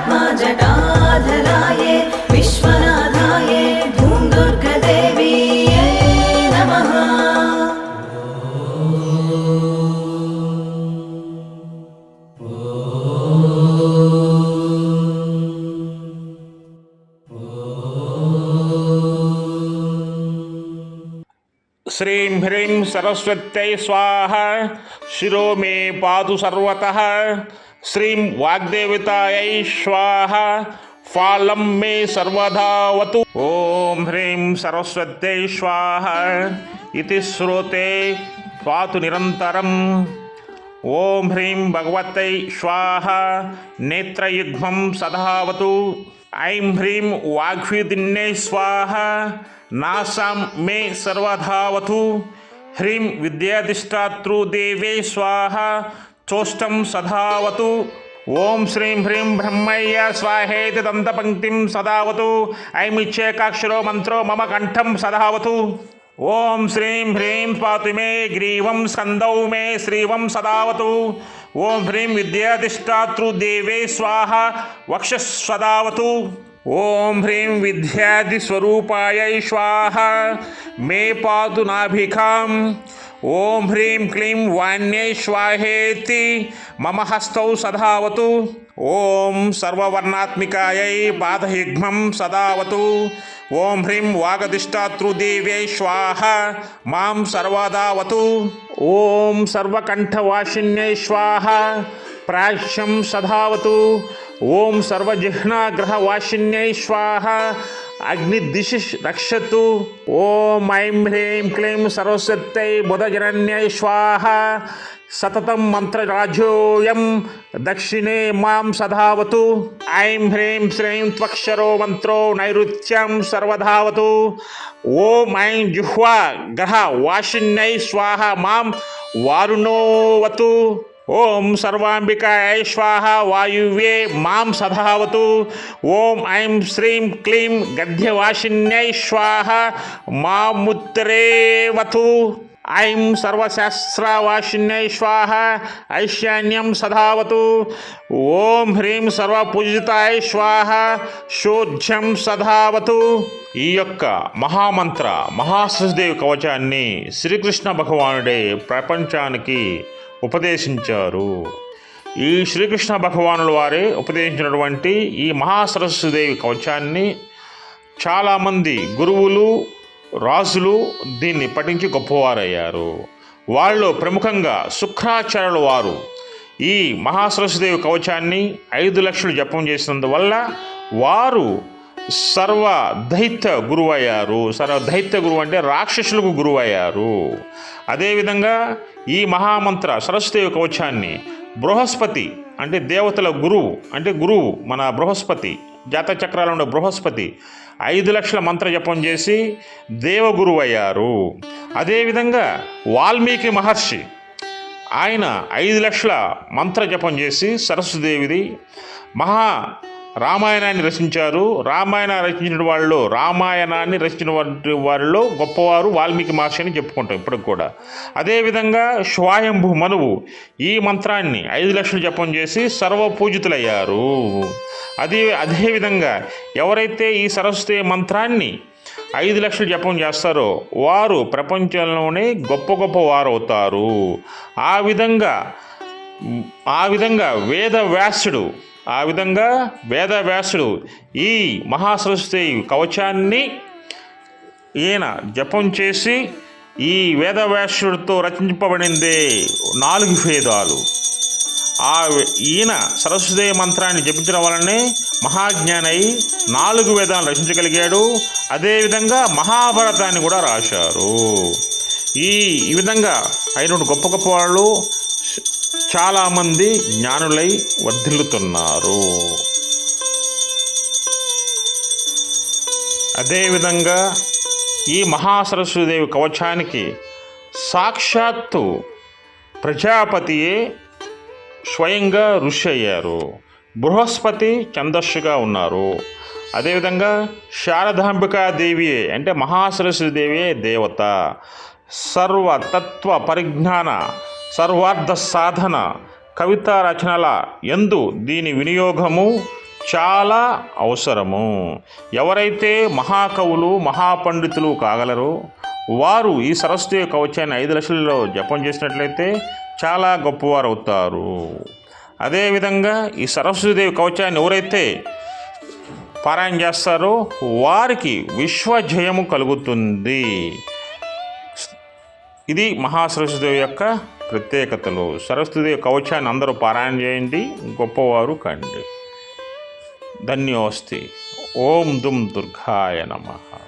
महात्मा जटाधराये विश्वनाथाये श्रीं ह्रीं सरस्वत्यै स्वाहा शिरो मे पातु सर्वतः శ్రీం వాగ్దేవతాయై స్వాహ. ఫాలం మే సర్వధావతు ఓం హ్రీం సరస్వత్యై స్వాహ. ఇది శ్రోతే పాతు నిరంతరం. ఓం హ్రీం భగవతై స్వాహ. నేత్రయుగ్మం సదావతు. ఐం హ్రీం వాగ్విదిన్నే స్వాహ. నాసాం మే సర్వధావతు. హ్రీం విద్యాధిష్టాతృదేవే స్వాహ. చోష్టం సదావతు ఓం శ్రీం హ్రీం బ్రహ్మయ్య స్వాహేతి దంతపంక్తిం సదావతు ఐమిచ్చేకాక్షరో మంత్రో మమ కంఠం సదావతు ఓం శ్రీం హ్రీం పాతు మే గ్రీవం స్కందౌ మే శ్రీవం సదావతు ఓం హ్రీం విద్యాధిష్టాతృ దేవే స్వాహ వక్షస్వదావతు ఓం హ్రీం విద్యాధిస్వరూపాయై స్వాహ. మే పాతు నాభికాం. ఓం హ్రీం క్లీం వాణ్యై స్వాహేతి మమ హస్తౌ సదావతు ఓం సర్వవర్ణాత్మికాయై పాదయుగ్మం సదావతు. ఓం హ్రీం వాగధిష్టాతృదేవ్యై స్వాహ మాం సర్వదావతు. ఓం సర్వకంఠవాసిన్యై స్వాహ ప్రాశ్యం సదావతు ఓం సర్వజిహ్నాగ్రహవాసిన్యై స్వాహ అగ్నిదిశి రక్షతు. ఓం ఐం హ్రీం క్లీం సరస్వత్యై బుధజనన్యై స్వాహ. సతతం మంత్రరాజోయం దక్షిణే మాం సధావతు. ఐం హ్రీం శ్రీం త్వక్షరో మంత్రో నైరుత్యం సర్వధావతు. ఓం ఐం జుహ్వా గ్రహ వాషిణ్యై స్వాహ మాం వారుణోవతు. ఓం సర్వాంబికాయ స్వాహ వాయువ్యే మాం సదావతు ఓం ఐం శ్రీం క్లీం గద్యవాసిన్యై స్వాహ మాముత్తరేవతు ఐం సర్వశాస్త్రవాసిన్యై స్వాహ ఐశాన్యం సధావతు ఓం హ్రీం సర్వపూజితాయ స్వాహ శోధ్యం సధావతు ఈ యొక్క మహామంత్ర మహాసరస్దేవి కవచాన్ని శ్రీకృష్ణ భగవానుడే ప్రపంచానికి ఉపదేశించారు. ఈ శ్రీకృష్ణ భగవానుల వారే ఉపదేశించినటువంటి ఈ మహాసరస్వదేవి కవచాన్ని చాలామంది గురువులు రాజులు దీన్ని పఠించి గొప్పవారయ్యారు. వాళ్ళు ప్రముఖంగా శుక్రాచార్యుల వారు ఈ మహాసరస్వదేవి కవచాన్ని ఐదు లక్షలు జపం చేసినందువల్ల వారు సర్వ దైత్య గురువు అయ్యారు సర్వ దైత్య గురువు అంటే రాక్షసులకు గురువు అయ్యారు అదేవిధంగా ఈ మహామంత్ర సరస్వదేవి కవచాన్ని బృహస్పతి అంటే దేవతల గురువు అంటే గురువు మన బృహస్పతి జాత చక్రాలు ఉండే బృహస్పతి ఐదు లక్షల మంత్ర జపం చేసి దేవగురువు అయ్యారు అదేవిధంగా వాల్మీకి మహర్షి ఆయన ఐదు లక్షల మంత్ర జపం చేసి సరస్వదేవిది మహా రామాయణాన్ని రచించారు. రామాయణ రచించిన వాళ్ళు రామాయణాన్ని రచించిన వారి వారిలో గొప్పవారు వాల్మీకి మహర్షి అని చెప్పుకుంటాం ఇప్పటికి కూడా. అదేవిధంగా స్వాయంభు మనువు ఈ మంత్రాన్ని ఐదు లక్షలు జపం చేసి సర్వపూజితులయ్యారు. అదే అదేవిధంగా ఎవరైతే ఈ సరస్వతి మంత్రాన్ని ఐదు లక్షలు జపం చేస్తారో వారు ప్రపంచంలోనే గొప్ప గొప్ప వారవుతారు. ఆ విధంగా ఆ విధంగా వేద వ్యాసుడు ఆ విధంగా వేదవ్యాసుడు ఈ మహాసరస్వతి కవచాన్ని ఈయన జపం చేసి ఈ వేదవ్యాసుడితో రచింపబడిందే నాలుగు వేదాలు. ఆ ఈయన సరస్వతి మంత్రాన్ని జపించడం వలనే మహాజ్ఞానై నాలుగు వేదాలు రచించగలిగాడు. అదేవిధంగా మహాభారతాన్ని కూడా రాశారు. ఈ ఈ విధంగా అయినటువంటి గొప్ప గొప్ప వాళ్ళు చాలామంది జ్ఞానులై వర్ధిల్లుతున్నారు. అదేవిధంగా ఈ మహాసరస్వదేవి కవచానికి సాక్షాత్తు ప్రజాపతియే స్వయంగా ఋషి అయ్యారు. బృహస్పతి ఛందస్సుగా ఉన్నారు. అదేవిధంగా శారదాంబికాదేవి అంటే మహాసరస్వతి దేవత. సర్వతత్వ పరిజ్ఞాన సర్వార్థ సాధన కవితా రచనల ఎందు దీని వినియోగము చాలా అవసరము. ఎవరైతే మహాకవులు మహాపండితులు కాగలరో వారు ఈ సరస్వతి కవచాన్ని ఐదు లక్షలలో జపం చేసినట్లయితే చాలా గొప్పవారు అవుతారు అదేవిధంగా ఈ సరస్వతీదేవి కవచాన్ని ఎవరైతే పారాయణ చేస్తారో వారికి విశ్వజయము కలుగుతుంది. ఇది మహాసరస్వతిదేవి యొక్క ప్రత్యేకతలు. సరస్వతి కవచాన్ని అందరూ పారాయణ చేయండి గొప్పవారు కండి. ధన్యోస్తి. ఓం దుమ్ దుర్గాయ నమః.